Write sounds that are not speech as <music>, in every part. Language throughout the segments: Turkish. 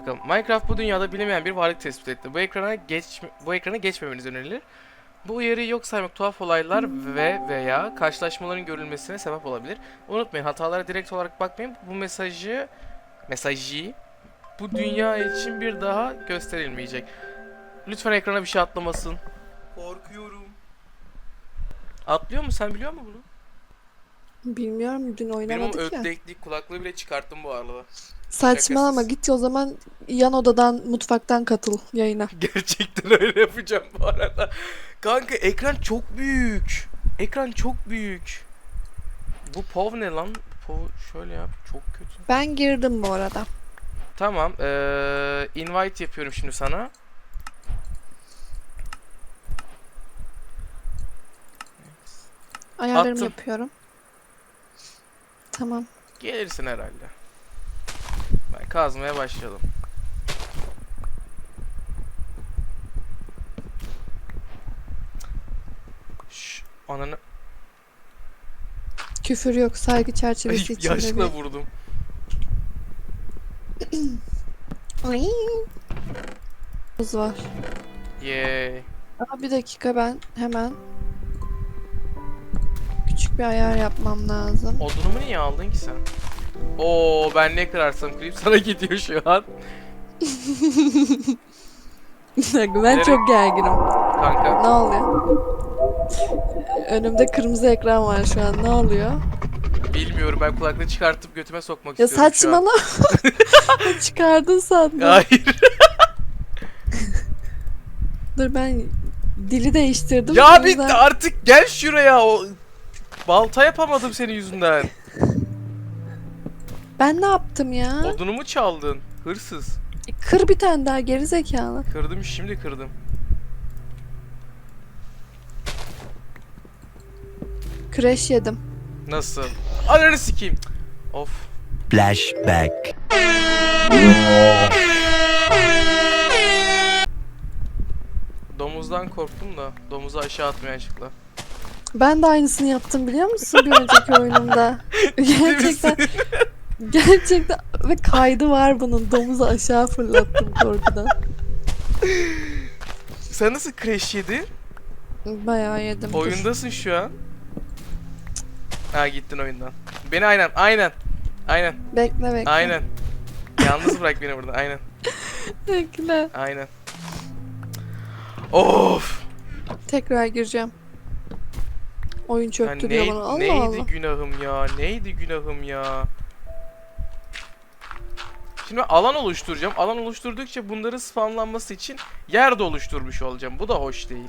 Bakalım Minecraft bu dünyada bilinmeyen bir varlık tespit etti. Bu ekrana geç bu ekrana geçmemeniz önerilir. Bu uyarıyı yok saymak tuhaf olaylar ve veya karşılaşmaların görülmesine sebep olabilir. Unutmayın hatalara direkt olarak bakmayın. Bu mesajı mesajı bu dünya için bir daha gösterilmeyecek. Lütfen ekrana bir şey atlamasın. Korkuyorum. Atlıyor mu? Sen biliyor musun bunu? Bilmiyorum dün Benim oynamadık ya. ötleklik kulaklığı bile çıkarttım bu arada. Saçmalama git o zaman yan odadan mutfaktan katıl yayına. <laughs> Gerçekten öyle yapacağım bu arada. Kanka ekran çok büyük. Ekran çok büyük. Bu POV ne lan? POV şöyle yap. Çok kötü. Ben girdim bu arada. Tamam. Eee invite yapıyorum şimdi sana. Ayarlarımı Attım. yapıyorum. Tamam. Gelirsin herhalde. Kazmaya başlayalım. Şş, ananı Küfür yok saygı çerçevesi Ay, içinde yaşla bir. vurdum. <clears throat> Ay. Buz var. Yay. Aa, bir dakika ben hemen küçük bir ayar yapmam lazım. Odunumu niye aldın ki sen? Oo ben ne kırarsam kırayım sana gidiyor şu an. <laughs> Ben Nereye- çok gerginim. Kanka Ne oluyor? Önümde kırmızı ekran var şu an. Ne oluyor? bilmiyorum ben kulaklığı çıkartıp götüme sokmak Ya istiyorum şu an. saçmalama. <laughs> <laughs> Çıkardın sandım. Hayır. Dur ben dili değiştirdim. ya O bitti yüzden- artık gel şuraya. O balta yapamadım senin yüzünden. Ben ne yaptım ya? Odunumu çaldın. Hırsız. E, Kır bir tane daha geri zekalı. Kırdım şimdi kırdım. Crash yedim. Nasıl? Ananı sikeyim. Of. Flashback. Domuzdan korktum da. Domuzu aşağı atmaya açıkla. Ben de aynısını yaptım biliyor musun bir önceki oyunumda. <laughs> gerçekten <laughs> gerçekten ve kaydı var bunun. Domuzu aşağı fırlattım korkudan. Sen nasıl crash yedin? Bayağı yedim. Oyundasın şu an. Ha gittin oyundan. Beni aynen aynen. Aynen. Bekle bekle. Aynen. Yalnız bırak beni burada. Aynen. Bekle. Aynen. Of. Tekrar gireceğim. Oyun Ya çöktü ney- diyor bana. Allah neydi Allah. günahım ya? Neydi günahım ya? Şimdi alan oluşturacağım. Alan oluşturdukça bunların spamlanması için yer de oluşturmuş olacağım. Bu da hoş değil.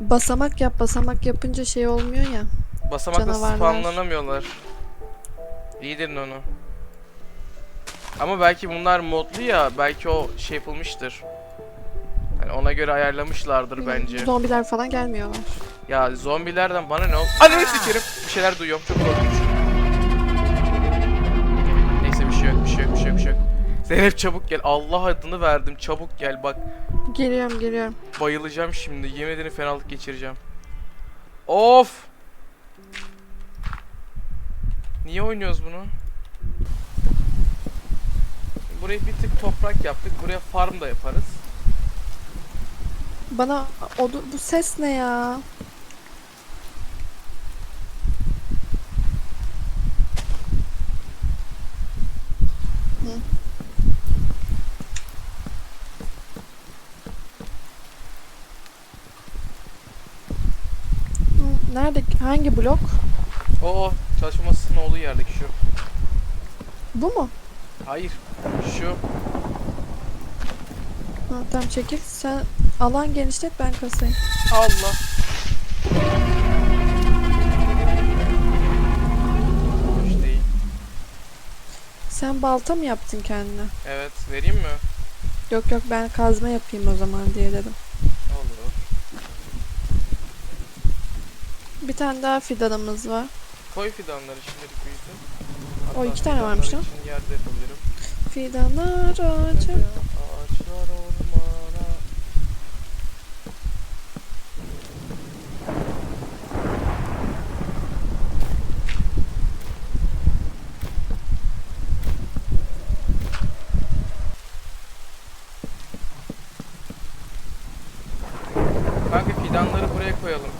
Basamak yap. Basamak yapınca şey olmuyor ya. Basamakla Canavarlar. spamlanamıyorlar. İyidirin onu. Ama belki bunlar modlu ya. Belki o şey yapılmıştır. Yani ona göre ayarlamışlardır bence. Zombiler falan gelmiyorlar. Ya zombilerden bana ne oldu? Ananı sikerim. Bir şeyler duyuyorum. Çok korkunç. Zeynep çabuk gel. Allah adını verdim. Çabuk gel bak. Geliyorum geliyorum. Bayılacağım şimdi. Yemin ederim fenalık geçireceğim. Of! Niye oynuyoruz bunu? Burayı bir tık toprak yaptık. Buraya farm da yaparız. Bana o bu ses ne ya? Hı. Hı, Nerede? Hangi blok? Oo, çalışma masasının olduğu yerdeki şu. Bu mu? Hayır. Şu. Ha, tamam çekil. Sen alan genişlet ben kasayım. Allah. Hoş değil. Sen balta mı yaptın kendine? Evet, vereyim mi? Yok yok ben kazma yapayım o zaman diye dedim. Bir tane daha fidanımız var. Koy fidanları şimdilik büyüsün. O Hatta iki tane varmış lan. yerde yapabilirim. Fidanlar ağacı. Ağaçlar ormana. koyalım.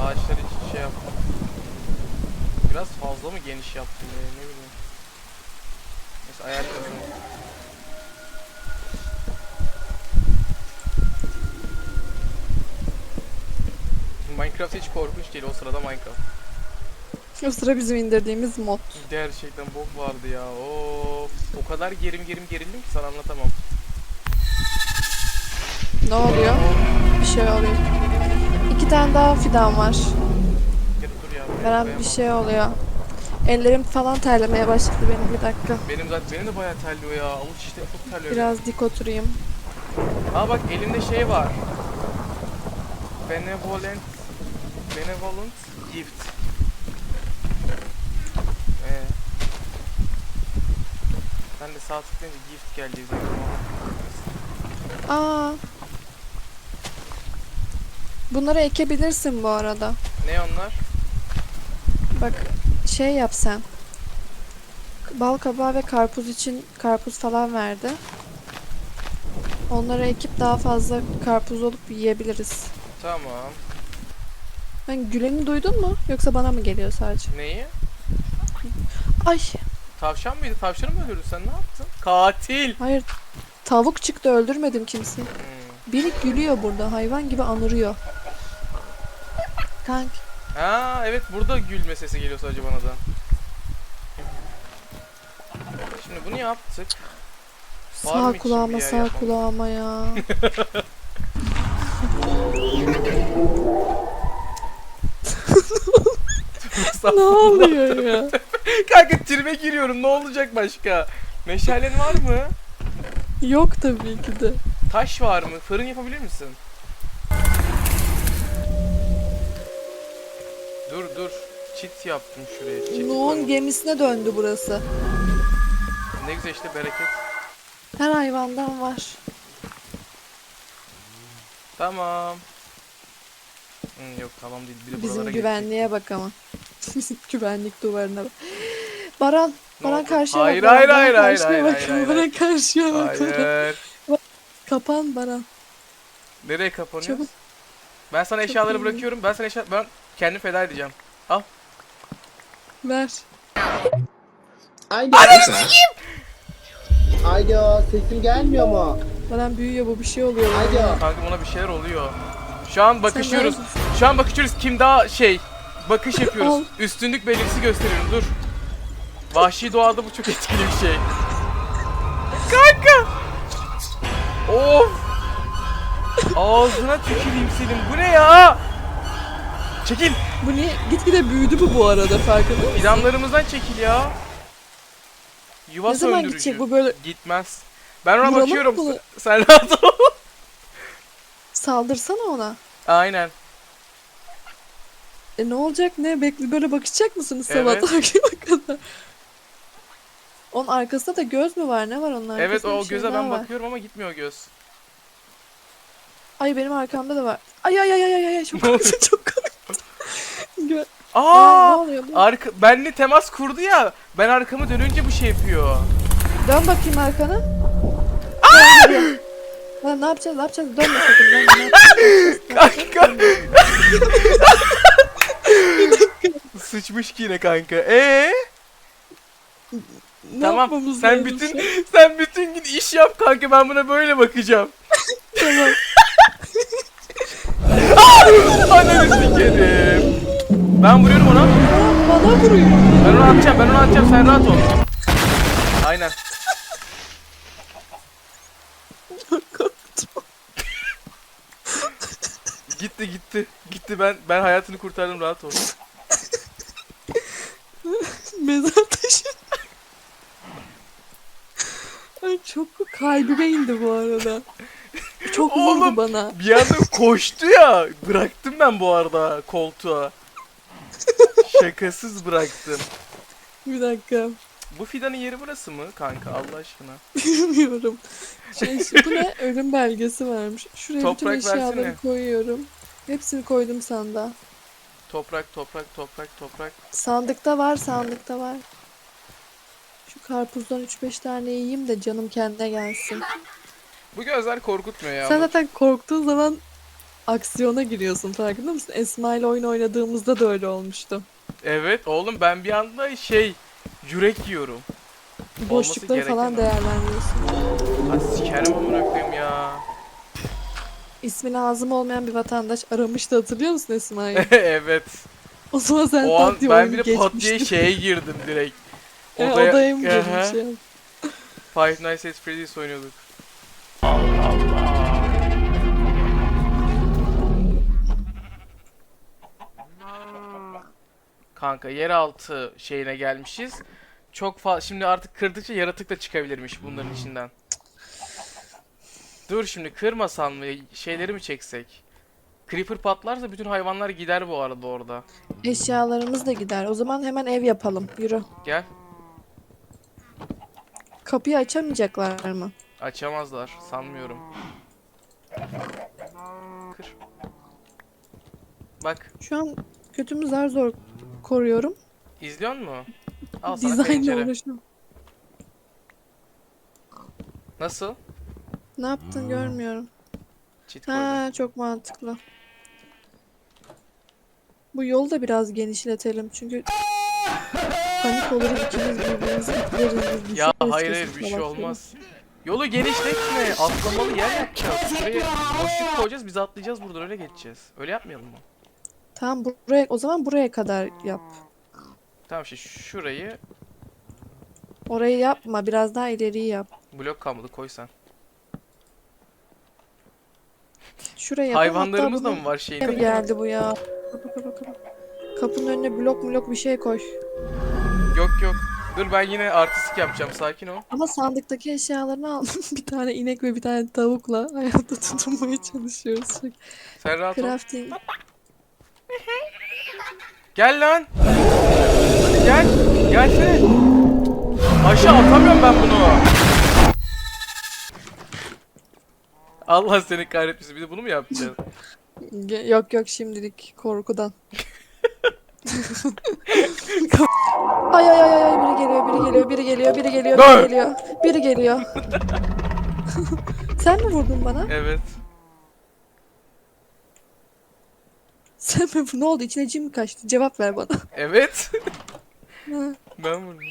Ağaçları hiç şey yapma. Biraz fazla mı geniş yaptım ya ne bileyim. Neyse ayarlayalım. Minecraft hiç korkunç değil o sırada Minecraft. O sıra bizim indirdiğimiz mod. Gerçekten bok vardı ya. Of. O kadar gerim gerim gerildim ki sana anlatamam. Ne oluyor? Bir şey oluyor. İki tane daha fidan var. Gel dur ya. Beren bir şey oluyor. Ellerim falan terlemeye başladı benim bir dakika. Benim zaten benim de bayağı terliyor ya. Avuç işte çok terliyor. Biraz dik oturayım. Aa bak elimde şey var. Benevolent Benevolent Gift. Ee. Ben de sağ tıklayınca gift geldi. Aa. Bunları ekebilirsin bu arada. Ne onlar? Bak şey yap sen. Bal kabağı ve karpuz için karpuz falan verdi. Onları ekip daha fazla karpuz olup yiyebiliriz. Tamam. Ben Gülen'i duydun mu? Yoksa bana mı geliyor sadece? Neyi? Ay Tavşan mıydı? Tavşanı mı öldürdün sen? Ne yaptın? Katil. hayır. Tavuk çıktı öldürmedim kimseyi. Hmm. Biri gülüyor burada hayvan gibi anırıyor. Kank Ha evet burada gülme sesi geliyor sadece bana da. Şimdi bunu yaptık. Sağ kulağıma ya sağ yapmam? kulağıma ya. ne oluyor ya? Kanka tribe giriyorum ne olacak başka? Meşalen var mı? Yok tabii ki de. Taş var mı? Fırın yapabilir misin? Dur dur. Çit yaptım şuraya. Çit Nuh'un gemisine döndü burası. Ne güzel işte bereket. Her hayvandan var. Tamam. Hmm, yok tamam değil. Bir de Bizim buralara güvenliğe bak ama. <laughs> Güvenlik duvarına bak. Baran, Baran oldu? karşıya Hayır, bak. hayır, Baran hayır, hayır, karşıya hayır, bak. hayır, hayır, Baran karşıya bak. Hayır. Kapan Baran. Nereye kapanıyor? Çabuk. Ben sana eşyaları bırakıyorum. Ben sana eşya... Ben kendimi feda edeceğim. Ver. Alo. Alo sesim gelmiyor mu? Baran büyüyor bu bir şey oluyor. Alo. Kanka ona bir şeyler oluyor. Şu an bakışıyoruz. Şu an bakışıyoruz. Kim daha şey... Bakış yapıyoruz. Al. Üstünlük belirtisi gösteriyorum. Dur. Vahşi doğada bu çok etkili bir şey. Kanka! Of! Ağzına tüküreyim senin. Bu ne ya? Çekil. Bu niye? Gitgide büyüdü bu bu arada farkında mısın? Fidanlarımızdan çekil ya. Yuva Ne zaman söndürücü. gidecek bu böyle? Gitmez. Ben ona Vuralım bakıyorum. bunu. <laughs> Sen rahat ol. Saldırsana ona. Aynen. E ne olacak ne? Bekle böyle bakacak mısınız Evet. sabah akşama kadar? Onun arkasında da göz mü var? Ne var onun arkasında? Evet o Bir şey göze daha ben var. bakıyorum ama gitmiyor göz. Ay benim arkamda da var. Ay ay ay ay ay ay çok Ne oldu? korktum çok korktum. Gö- Ay, Aa! ne oluyor bu? Arka, benle temas kurdu ya. Ben arkamı dönünce bu şey yapıyor. Dön bakayım arkana. Aa! Lan ne yapacağız? Ne yapacağız? Dönme sakın. Dönme. Ne yapacağız? Kanka. Sıçmış ki yine kanka. Ee? Ne Tamam. yapmamız Sen lazım bütün an? <laughs> sen bütün gün iş yap kanka. Ben buna böyle bakacağım. Tamam. <laughs> Ananı sikerim. Ben vuruyorum ona. Bana vuruyor. Ben onu atacağım. Ben onu atacağım. Sen rahat ol. Aynen. Gitti gitti. Gitti ben ben hayatını kurtardım rahat ol. Mezar taşı. Ay çok kalbime indi bu arada. Çok vurdu Oğlum. bana. Bir anda koştu ya. Bıraktım ben bu arada koltuğa. Şakasız bıraktım. Bir dakika. Bu fidanın yeri burası mı kanka Allah aşkına? Bilmiyorum. Şey, şu- bu ne? <laughs> Ölüm belgesi varmış. Şuraya Toprak bütün eşyaları versene. koyuyorum. Hepsini koydum sandığa. Toprak toprak toprak toprak. Sandıkta var, sandıkta var. Şu karpuzdan 3-5 tane yiyeyim de canım kendine gelsin. Bu gözler korkutmuyor ya. Sen zaten korktuğun zaman aksiyona giriyorsun farkında mısın? Esma ile oyun oynadığımızda da öyle olmuştu. Evet oğlum ben bir anda şey yürek yiyorum. Boşlukları falan değerlendiriyorsun. Ha sikerim amına koyayım ya. İsmi lazım olmayan bir vatandaş aramıştı hatırlıyor musun Esma'yı? <laughs> evet. o zaman sen O an pat diye ben bir de pat diye geçmiştin. şeye girdim direkt. <laughs> E, odaya mı girdin şey? Five Nights at Freddy's oynuyorduk. Kanka yeraltı şeyine gelmişiz. Çok fazla şimdi artık kırdıkça yaratık da çıkabilirmiş bunların içinden. Dur şimdi kırmasan mı şeyleri mi çeksek? Creeper patlarsa bütün hayvanlar gider bu arada orada. Eşyalarımız da gider. O zaman hemen ev yapalım. Yürü. Gel. Kapıyı açamayacaklar mı? Açamazlar sanmıyorum. Kır. Bak Şu an kötümü zar zor koruyorum. izliyor mu? Al sana Dizaynla pencere. uğraşıyorum. Nasıl? Ne yaptın görmüyorum. Cheat koydum. Ha çok mantıklı. Bu yolu da biraz genişletelim çünkü <laughs> panik oluruz ikimiz birbirimizi itleriz. Ya hayır hayır bir şey olmaz. Yolu genişletme. Atlamalı yer yapacağız. Şuraya boşluk koyacağız biz atlayacağız buradan öyle geçeceğiz. Öyle yapmayalım mı? Tamam buraya o zaman buraya kadar yap. Tamam işte şurayı Orayı yapma biraz daha ileriyi yap. blok kalmadı koy sen. Şuraya yapalım. Hayvanlarımız da mı var şeyin? geldi bu ya? Kapı kapı kapı. Kapının önüne blok blok bir şey koy. Yok yok. Dur ben yine artistik yapacağım sakin ol. Ama sandıktaki eşyalarını aldım. <laughs> bir tane inek ve bir tane tavukla hayatta tutunmaya çalışıyoruz. Sen rahat ol. Crafting. Gel lan. Hadi gel. Gelsene. Aşağı atamıyorum ben bunu. Allah seni kahretmesin. Bir de bunu mu yapacaksın? Ge- Yok yok şimdilik korkudan. <laughs> ay ay ay ay biri geliyor biri geliyor biri geliyor biri geliyor Dur. biri geliyor biri geliyor. <laughs> Sen mi vurdun bana? evet. Sen mi ne oldu içine cin mi kaçtı? Cevap ver bana. Evet. Ben vurdum.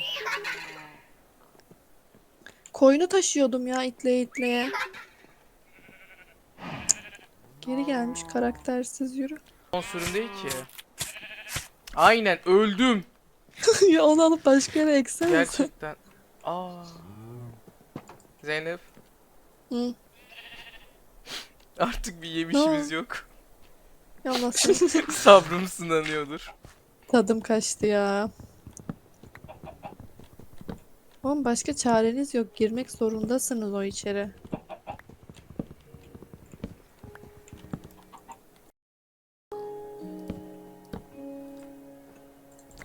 Koyunu taşıyordum ya itleye itleye. Geri gelmiş karaktersiz yürü. Son sürüm değil ki. Aynen öldüm. <laughs> ya onu alıp başka yere eksene. Gerçekten. Aa. Zeynep Hı. artık bir yemişimiz yok. Ya nasıl? <laughs> Sabrım sınanıyordur. Tadım kaçtı ya. Oğlum başka çareniz yok. Girmek zorundasınız o içeri.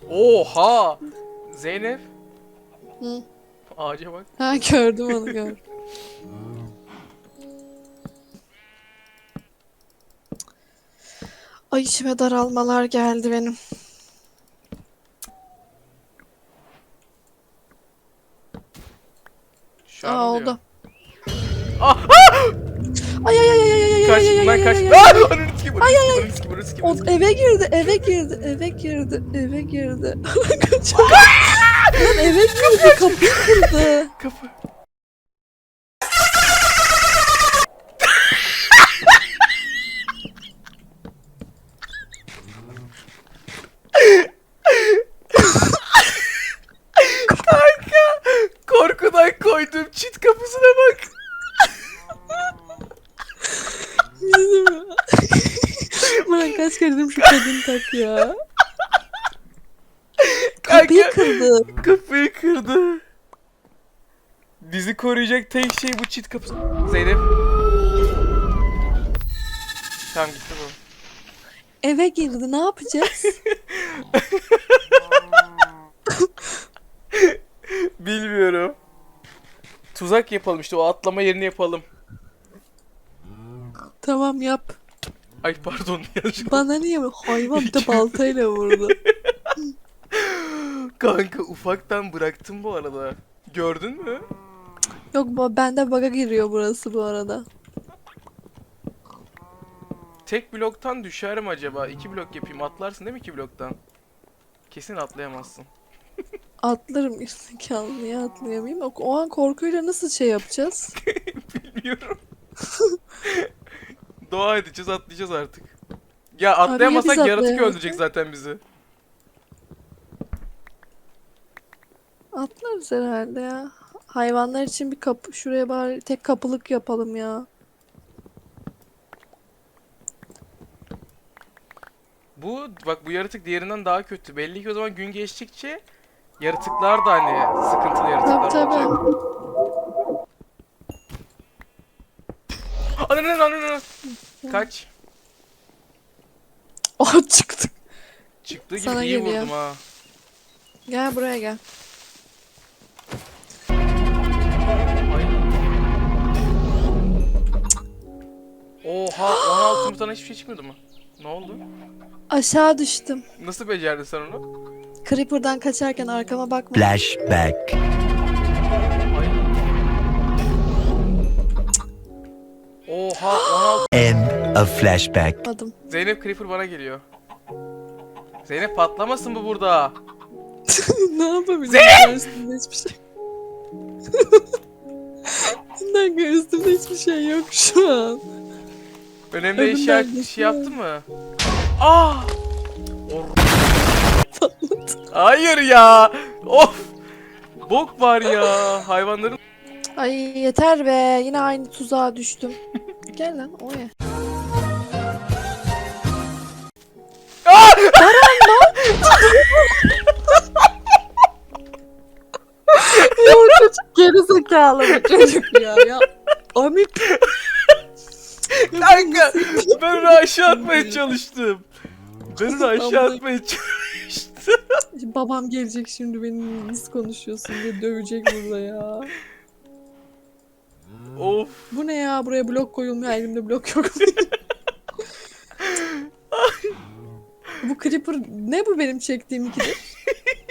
Oha! Zeynep Hı. ağaca bak. Ha gördüm onu gördüm. <laughs> Ay içime daralmalar geldi benim. Şu an Aa oluyor. oldu. Ah! Ay ay ay ay ay ay ay Kaç ay ay lan ay kaç. ay ay. Ah! Ananı sikeyim, ananı sikeyim, ananı sikeyim, ananı sikeyim, O ananı sikeyim. eve girdi, eve girdi, eve girdi, eve girdi. <laughs> Kaçıyor. Lan eve girdi, kapıyı kırdı. Kapı. Kanka korkudan koydum çit kapısına bak. Yüzüm. Kere dedim şu kadını tak ya. Kapıyı kırdı. kapıyı kırdı. Bizi koruyacak tek şey bu çit kapısı. Zeynep. Tamam gitti bu. Eve girdi, ne yapacağız? <laughs> Bilmiyorum. Tuzak yapalım işte o atlama yerini yapalım. tamam yap. Ay pardon <laughs> yanlışlıkla. Bana niye bu hayvan bir de baltayla vurdu. <laughs> Kanka ufaktan bıraktım bu arada. Gördün mü? Yok bu bende baga giriyor burası bu arada. tek bloktan düşer mi acaba? İki blok yapayım. Atlarsın değil mi iki bloktan? Kesin atlayamazsın. <laughs> Atlarım gerizekalı niye atlayamayayım? O, o an korkuyla nasıl şey yapacağız? Bilmiyorum. Dua edeceğiz atlayacağız artık. Ya atlayamazsak biz yaratık atlayamazsak? öldürecek zaten bizi. Atlarız herhalde ya. Hayvanlar için bir kapı şuraya bari tek kapılık yapalım ya. Bu bak bu yaratık diğerinden daha kötü. Belli ki o zaman gün geçtikçe yaratıklar da hani sıkıntılı yaratıklar Tabii tabii. olacak. Ananı ananı Kaç. <laughs> Oh çıktık. Çıktığı gibi Sana iyi geliyor. vurdum ha. Gel buraya gel. Oha <gasps> 16 yumurtadan hiçbir şey çıkmadı mı? Ne oldu? Aşağı düştüm. Nasıl becerdin sen onu? Creeper'dan kaçarken arkama bakma. Flashback. Oha <gasps> 16 End of flashback. Bakmadım. Zeynep Creeper bana geliyor. Zeynep patlamasın bu burada. <laughs> ne yapabilirim? Üstümde hiçbir şey. <laughs> Bir dakika üstümde hiçbir şey yok şu an. Önemli Önümden eşya geçiyor. şey yaptı mı? Ah! Or- Hayır ya. Of. Bok var ya. Hayvanların Ay yeter be. Yine aynı tuzağa düştüm. Gel lan oraya. Ah! Ya çocuk geri zekalı bu çocuk ya. ya. Amip. Kanka ben onu aşağı atmaya çalıştım. Ben onu aşağı atmaya çalıştım. <laughs> Babam gelecek şimdi beni nasıl konuşuyorsun diye dövecek burada ya. Of. Bu ne ya? Buraya blok koyulmuyor. Elimde blok yok. <laughs> Bu Creeper ne bu benim çektiğim ikidir? <laughs>